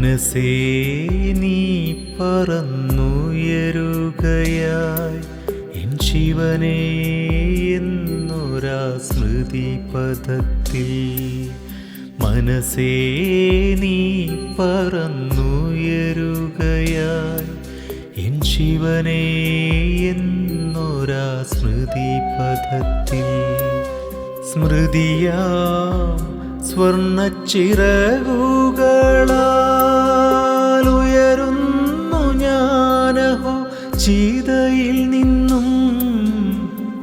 മനസ്സേ നീ പറന്നുയരുകയായി. എൻ ശിവനേ എന്നൊരാ സ്മൃതി പദത്തിൽ. മനസ്സേ നീ പറന്നുയരുകയായി. എൻ ശിവനേ എന്നൊരാ സ്മൃതി പദത്തിൽ. സ്മൃതിയാ സ്വർണച്ചിറകുകളാൽ ചീതയിൽ നിന്നും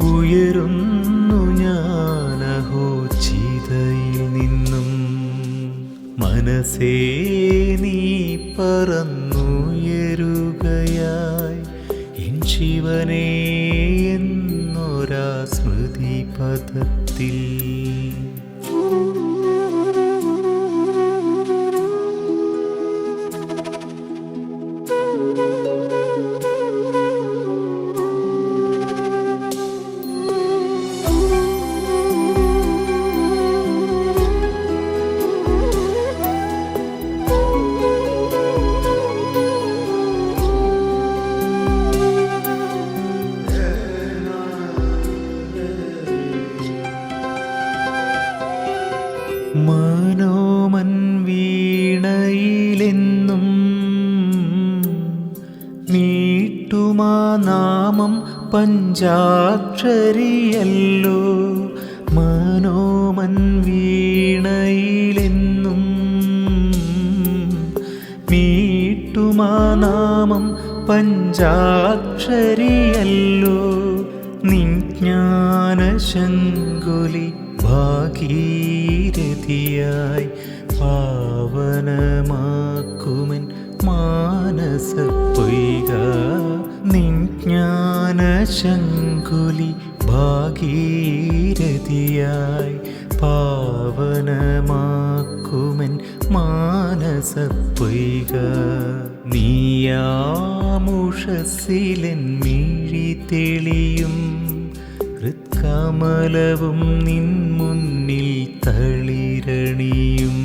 ഉയരുന്നു ഞാനഹോ ചീതയിൽ നിന്നും. മനസ്സേ നീ പറന്നുയരുകയായി. എൻ ശിവനേ എന്നൊരാ സ്മൃതി പദത്തിൽ മീട്ടുമാ നാമം പഞ്ചാക്ഷരിയല്ലോ. മനോമൻ വീണയിലെന്നും മീട്ടുമാനാമം പഞ്ചാക്ഷരിയല്ലോ. നിജ്ഞാനശങ്കുലി ഭാഗീരഥിയായി പാവനമാക്കുമൻ മാനസ പൊയ്ക. നിജ്ഞാനശങ്കുലി ഭാഗീരഥിയായി പാവനമാക്കുമൻ മാനസ പൊയ്ക നീയാമുഷസിലൻ മിഴി തെളിയും ഹൃത്കമലവും നിൻ മുന്നിൽ തളിരണിയും.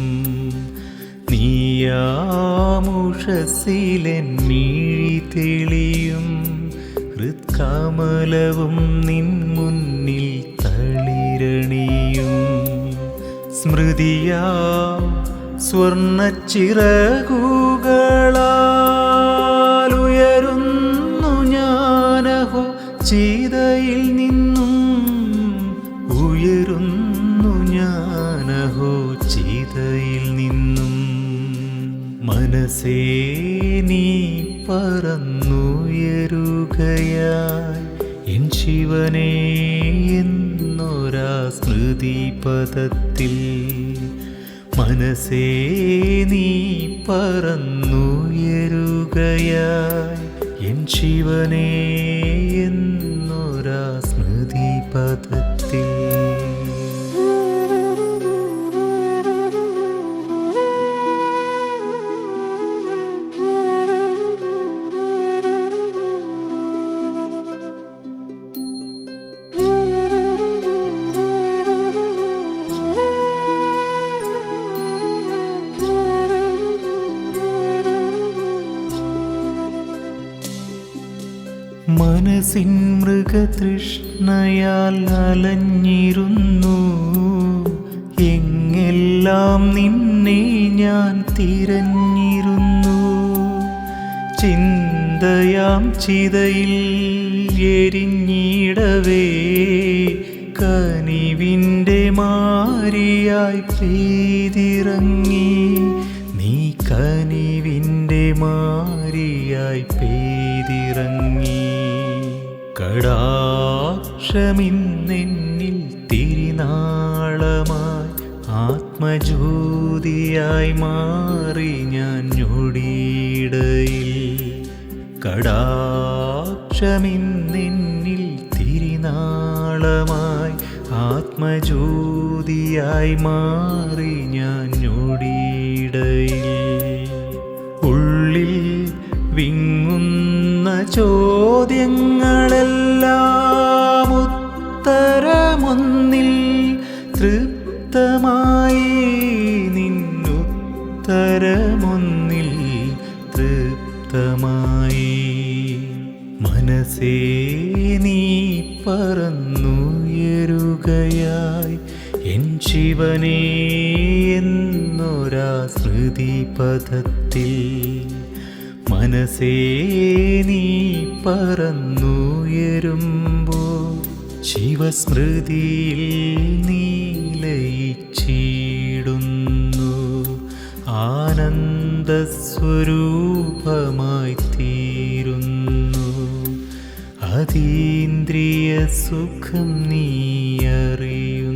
നീയാമുഷസിലൻ മിഴി തെളിയും ഹൃത്കമലവും നിൻ മുന്നിൽ തളിരണിയും. സ്മൃതിയാ സ്വർണച്ചിറകുകളാലുയരുന്നു ഞാനഹോ ചീതയിൽ പറന്നുയരുകയായി എൻ ശിവനെ എന്നൊരാ സ്മൃതി പദത്തിൽ മനസ്സേ നീ പറന്നുയരുകയായി എൻ ശിവനെ എന്നൊരാ സ്മൃതി പദത്തിൽ മനസ്സിൻ മൃഗതൃഷ്ണയാൽ അലഞ്ഞിരുന്നു. എങ്ങെല്ലാം നിന്നെ ഞാൻ തിരഞ്ഞിരുന്നു. ചിന്തയാം ചിതയിൽ എരിഞ്ഞിടവേ. കനിവിന്റെ മാരിയായി പെയ്തിറങ്ങി. നീ കനിവിന്റെ മാരിയായി പെയ്തിറങ്ങി. കടാക്ഷമിന്നെന്നിൽ തിരിനാളമായി ആത്മജ്യോതിയായി മാറി ഞാൻ ഞൊടിയിടയിൽ. കടാക്ഷമിന്നെന്നിൽ തിരിനാളമായി ആത്മജ്യോതിയായി മാറി ഞാൻ ഞൊടിയിടയിൽ. ഉള്ളിൽ വിങ്ങുന്ന ചോദ്യങ്ങളെല്ലാം മനസ്സേ നീ പറന്നുയരുകയായി എൻ ശിവനേ എന്നൊരാ സ്മൃതി പഥത്തിൽ മനസ്സേ നീ പറന്നുയരുമ്പോ ശിവസ്മൃതിയിൽ നീലയിച്ചിടുന്നു ആനന്ദസ്വരൂപമായി സുഖം നീ അറിയുന്നു